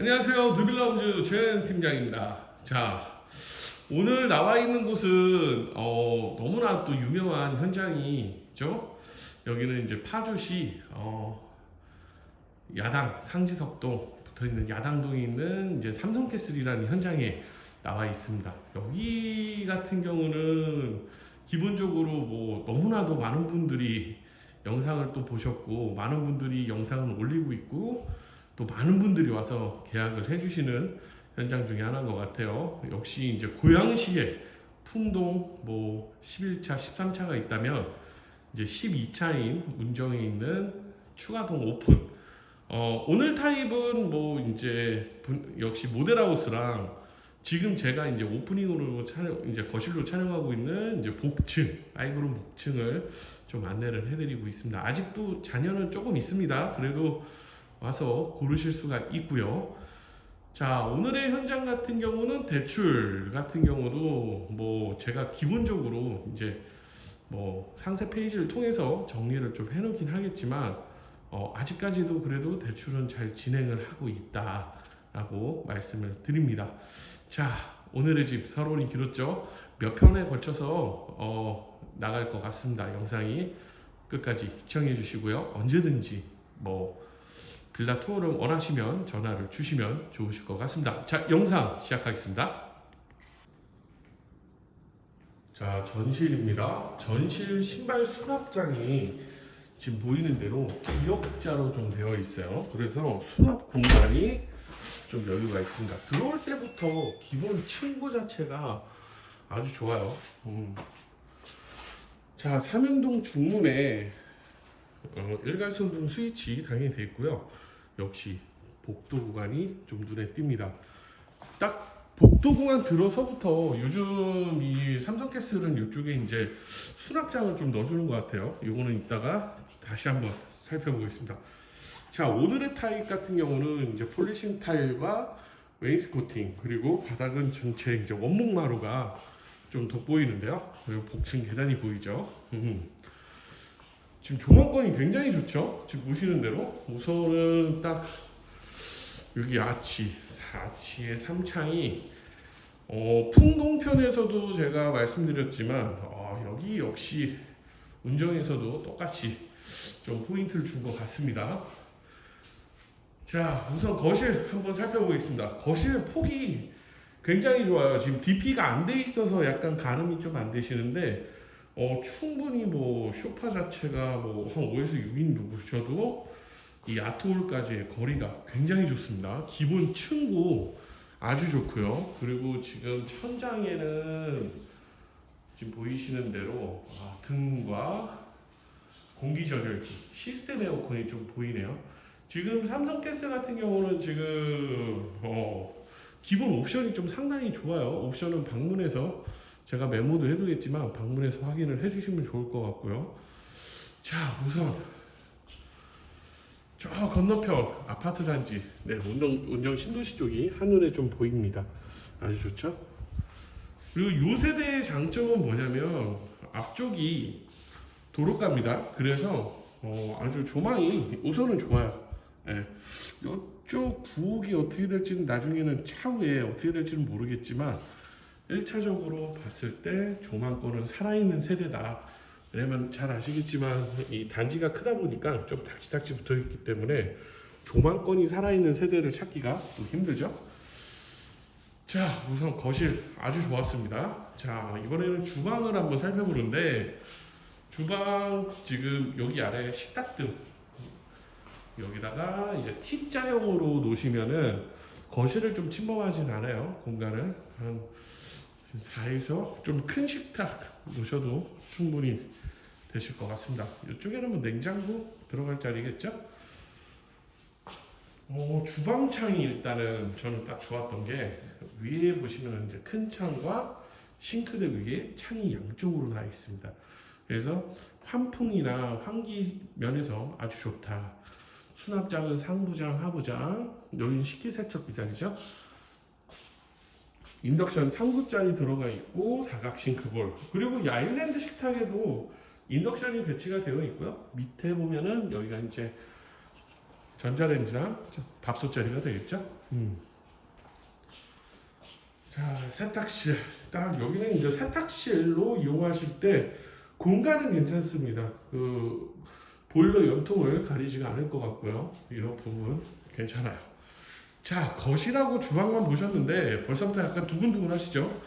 안녕하세요. 누빌라운즈 최현 팀장입니다. 자, 오늘 나와 있는 곳은 어, 너무나 또 유명한 현장이죠. 여기는 이제 파주시 어, 야당 상지석동 붙어 있는 야당동에 있는 이제 삼성캐슬이라는 현장에 나와 있습니다. 여기 같은 경우는 기본적으로 뭐 너무나도 많은 분들이 영상을 또 보셨고 많은 분들이 영상을 올리고 있고 또 많은 분들이 와서 계약을 해주시는 현장 중에 하나인 것 같아요. 역시 이제 고양시에 풍동 뭐 11차, 13차가 있다면 이제 12차인 운정에 있는 추가동 오픈. 어, 오늘 타입은 뭐 이제 분- 역시 모델하우스랑 지금 제가 이제 오프닝으로 촬영, 이제 거실로 촬영하고 있는 이제 복층, 아이그룹 복층을 좀 안내를 해드리고 있습니다. 아직도 자녀는 조금 있습니다. 그래도 와서 고르실 수가 있고요. 자, 오늘의 현장 같은 경우는 대출 같은 경우도 뭐 제가 기본적으로 이제 뭐 상세 페이지를 통해서 정리를 좀 해놓긴 하겠지만 어, 아직까지도 그래도 대출은 잘 진행을 하고 있다라고 말씀을 드립니다. 자, 오늘의 집 서론이 길었죠. 몇 편에 걸쳐서 어, 나갈 것 같습니다. 영상이 끝까지 시청해 주시고요. 언제든지 뭐 빌라 투어를 원하시면 전화를 주시면 좋으실 것 같습니다. 자, 영상 시작하겠습니다. 자, 전실입니다. 전실 신발 수납장이 지금 보이는 대로 기역자로 좀 되어 있어요. 그래서 수납 공간이 좀 여유가 있습니다. 들어올 때부터 기본 층고 자체가 아주 좋아요. 음. 자, 삼연동 중문에 어, 일괄선등 스위치 당연히 돼 있고요. 역시 복도 구간이 좀 눈에 띕니다. 딱 복도 구간 들어서부터 요즘 이 삼성캐슬은 이쪽에 이제 수납장을 좀 넣어주는 것 같아요. 요거는 이따가 다시 한번 살펴보겠습니다. 자, 오늘의 타입 같은 경우는 이제 폴리싱 타일과 웨이스 코팅 그리고 바닥은 전체 이제 원목 마루가 좀 돋보이는데요. 그리고 복층 계단이 보이죠. 음. 지금 조망권이 굉장히 좋죠. 지금 보시는 대로 우선은 딱 여기 아치 4치의 3창이 어, 풍동편에서도 제가 말씀드렸지만 어, 여기 역시 운정에서도 똑같이 좀 포인트를 준 것 같습니다. 자 우선 거실 한번 살펴보겠습니다. 거실 폭이 굉장히 좋아요. 지금 DP가 안 돼 있어서 약간 가늠이 좀 안 되시는데 어, 충분히 뭐 쇼파 자체가 뭐 한 5에서 6인 누구셔도 이 아트홀까지의 거리가 굉장히 좋습니다. 기본 층고 아주 좋고요. 그리고 지금 천장에는 지금 보이시는 대로 아, 등과 공기 전열기 시스템 에어컨이 좀 보이네요. 지금 삼성 가스 같은 경우는 지금 어, 기본 옵션이 좀 상당히 좋아요. 옵션은 방문해서 제가 메모도 해두겠지만 방문해서 확인을 해주시면 좋을 것 같고요. 자, 우선 저 건너편 아파트 단지, 네, 운정, 운정 신도시 쪽이 한눈에 좀 보입니다. 아주 좋죠? 그리고 요 세대의 장점은 뭐냐면 앞쪽이 도로가입니다. 그래서 어, 아주 조망이 우선은 좋아요. 예. 이쪽 부엌이 어떻게 될지는 나중에는 차후에 어떻게 될지는 모르겠지만 1차적으로 봤을 때 조망권은 살아있는 세대다. 왜냐면 잘 아시겠지만 이 단지가 크다 보니까 좀 닥치닥치 붙어 있기 때문에 조망권이 살아있는 세대를 찾기가 좀 힘들죠. 자, 우선 거실 아주 좋았습니다. 자, 이번에는 주방을 한번 살펴보는데 주방 지금 여기 아래 식탁등 여기다가 이제 T자형으로 놓으시면은 거실을 좀 침범하진 않아요. 공간을 한 4에서 좀 큰 식탁 놓으셔도 충분히 되실 것 같습니다. 이쪽에는 뭐 냉장고 들어갈 자리겠죠? 어, 주방 창이 일단은 저는 딱 좋았던 게 위에 보시면 이제 큰 창과 싱크대 위에 창이 양쪽으로 나 있습니다. 그래서 환풍이나 환기 면에서 아주 좋다. 수납장은 상부장, 하부장, 여기는 식기세척기 자리죠. 인덕션 3구짜리 들어가 있고 사각 싱크볼 그리고 이 아일랜드 식탁에도 인덕션이 배치가 되어 있고요 밑에 보면은 여기가 이제 전자레인지랑 밥솥 자리가 되겠죠. 음. 자 세탁실 딱 여기는 이제 세탁실로 이용하실 때 공간은 괜찮습니다. 그 보일러 연통을 가리지가 않을 것 같고요. 이런 부분 괜찮아요. 자 거실하고 주방만 보셨는데 벌써부터 약간 두근두근 하시죠?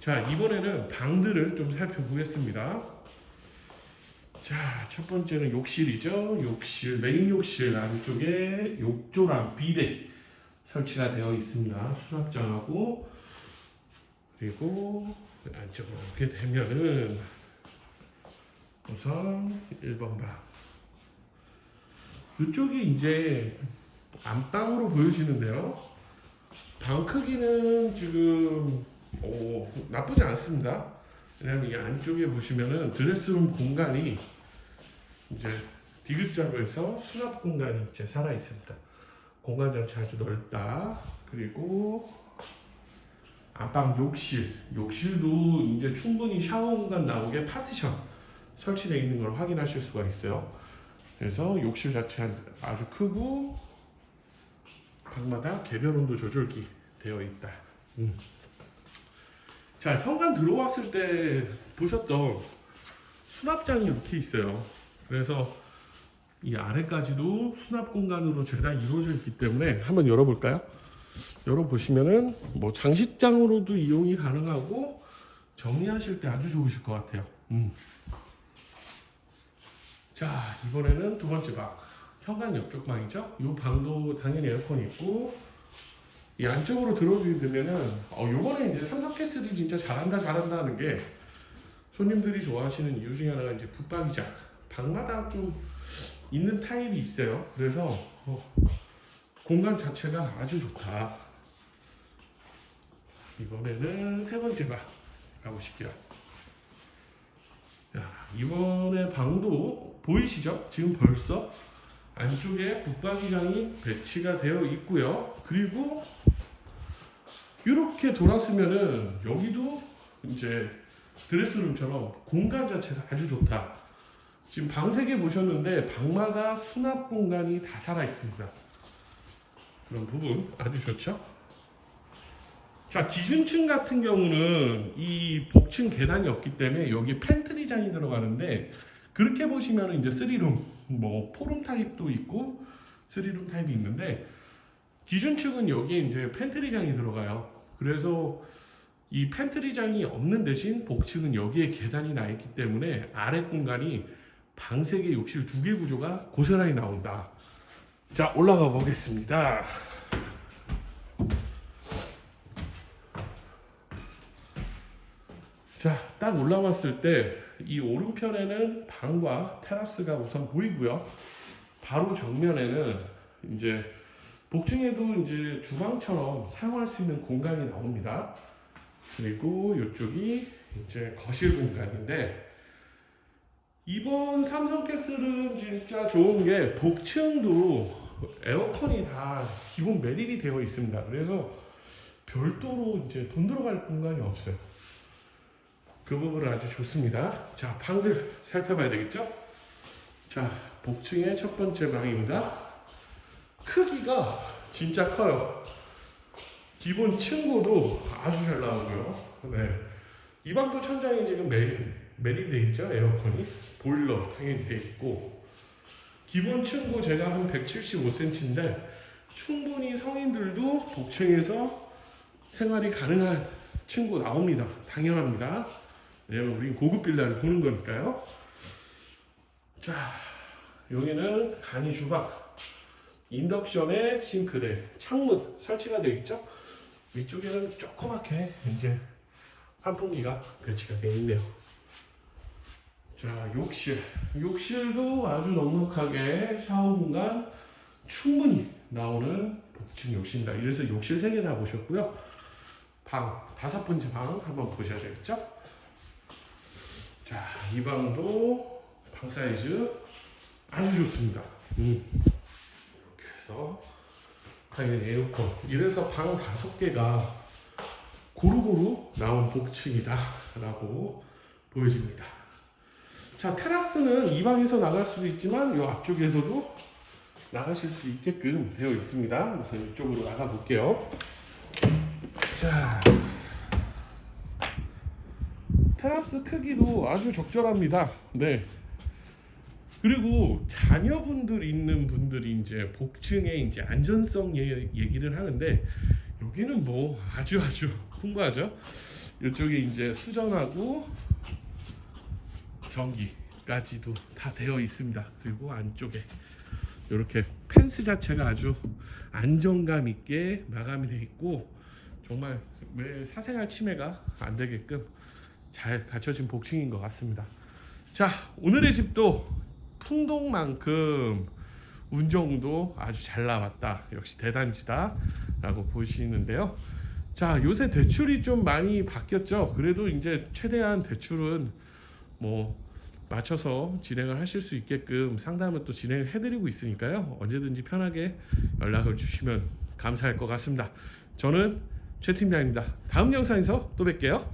자 이번에는 방들을 좀 살펴보겠습니다. 자, 첫 번째는 욕실이죠. 욕실, 메인 욕실 안쪽에 욕조랑 비데 설치가 되어 있습니다. 수납장하고 그리고 안쪽으로 오게 되면은 우선 1번 방. 이쪽이 이제 안방으로 보여지는데요. 방 크기는 지금 오, 나쁘지 않습니다. 왜냐면 이 안쪽에 보시면은 드레스룸 공간이 이제 디귿자로 해서 수납 공간이 이제 살아 있습니다. 공간 자체 아주 넓다. 그리고 안방 욕실, 욕실도 이제 충분히 샤워 공간 나오게 파티션 설치되어 있는 걸 확인하실 수가 있어요. 그래서 욕실 자체 아주 크고 방마다 개별 온도 조절기 되어 있다. 음. 자, 현관 들어왔을 때 보셨던 수납장이 이렇게 있어요. 그래서 이 아래까지도 수납 공간으로 죄다 이루어져 있기 때문에 한번 열어볼까요? 열어보시면은 뭐 장식장으로도 이용이 가능하고 정리하실 때 아주 좋으실 것 같아요. 음. 자, 이번에는 두 번째 방. 현관 옆쪽 방이죠? 이 방도 당연히 에어컨 있고 이 안쪽으로 들어오게 되면은 어 요번에 이제 삼성 캐슬이 진짜 잘한다 잘한다 하는 게 손님들이 좋아하시는 이유 중에 하나가 이제 붙박이장. 방마다 좀 있는 타입이 있어요. 그래서 어, 공간 자체가 아주 좋다. 이번에는 세 번째 방 가보실게요 자 이번에 방도 보이시죠? 지금 벌써 안쪽에 붙박이장이 배치가 되어 있고요 그리고 이렇게 돌았으면은 여기도 이제 드레스룸처럼 공간 자체가 아주 좋다. 지금 방 세 개 보셨는데 방마다 수납 공간이 다 살아 있습니다. 그런 부분 아주 좋죠. 자 기준층 같은 경우는 이 복층 계단이 없기 때문에 여기 팬트리장이 들어가는데 그렇게 보시면은 이제 3룸 뭐 4룸 타입도 있고 3룸 타입이 있는데 기준층은 여기에 이제 팬트리장이 들어가요. 그래서 이 팬트리장이 없는 대신 복층은 여기에 계단이 나 있기 때문에 아래 공간이 방 3개, 욕실 2개 구조가 고스란히 나온다. 자, 올라가 보겠습니다. 자, 딱 올라왔을 때 이 오른편에는 방과 테라스가 우선 보이고요. 바로 정면에는 이제 복층에도 이제 주방처럼 사용할 수 있는 공간이 나옵니다. 그리고 이쪽이 이제 거실 공간인데 이번 삼성 캐슬은 진짜 좋은 게 복층도 에어컨이 다 기본 매립이 되어 있습니다. 그래서 별도로 이제 돈 들어갈 공간이 없어요. 그 부분은 아주 좋습니다. 자, 방들 살펴봐야 되겠죠? 자, 복층의 첫 번째 방입니다. 크기가 진짜 커요. 기본 층고도 아주 잘 나오고요. 네. 이 방도 천장에 지금 매, 매립돼 있죠. 에어컨이. 보일러 당연히 돼 있고. 기본 층고 제가 한 175cm인데 충분히 성인들도 복층에서 생활이 가능한 층고 나옵니다. 당연합니다. 왜냐면 우린 고급 빌라를 보는 거니까요. 자, 여기는 간이 주방. 인덕션에 싱크대, 창문 설치가 되어 있죠. 위쪽에는 조그맣게 이제 환풍기가 배치가 되어 있네요. 자, 욕실. 욕실도 아주 넉넉하게 샤워 공간 충분히 나오는 복층 욕실입니다. 이래서 욕실 3개 다 보셨고요. 방, 다섯 번째 방 한번 보셔야 되겠죠? 자, 이 방도 방 사이즈 아주 좋습니다. 음. 그래서 당연히 에어컨 이래서 방 다섯 개가 고루고루 나온 복층이다라고 보여집니다. 자 테라스는 이 방에서 나갈 수도 있지만 이 앞쪽에서도 나가실 수 있게끔 되어 있습니다. 우선 이쪽으로 나가 볼게요. 자, 테라스 크기도 아주 적절합니다. 네. 그리고 자녀분들 있는 분들이 이제 복층의 이제 안전성 예- 얘기를 하는데 여기는 뭐 아주 아주 풍부하죠. 이쪽에 이제 수전하고 전기까지도 다 되어 있습니다. 그리고 안쪽에 이렇게 펜스 자체가 아주 안정감 있게 마감이 되어 있고 정말 왜 사생활 침해가 안 되게끔 잘 갖춰진 복층인 것 같습니다. 자 오늘의 집도 풍동만큼 운정도 아주 잘 나왔다. 역시 대단지다 라고 보시는데요. 자 요새 대출이 좀 많이 바뀌었죠. 그래도 이제 최대한 대출은 뭐 맞춰서 진행을 하실 수 있게끔 상담을 또 진행을 해드리고 있으니까요. 언제든지 편하게 연락을 주시면 감사할 것 같습니다. 저는 최 팀장입니다. 다음 영상에서 또 뵐게요.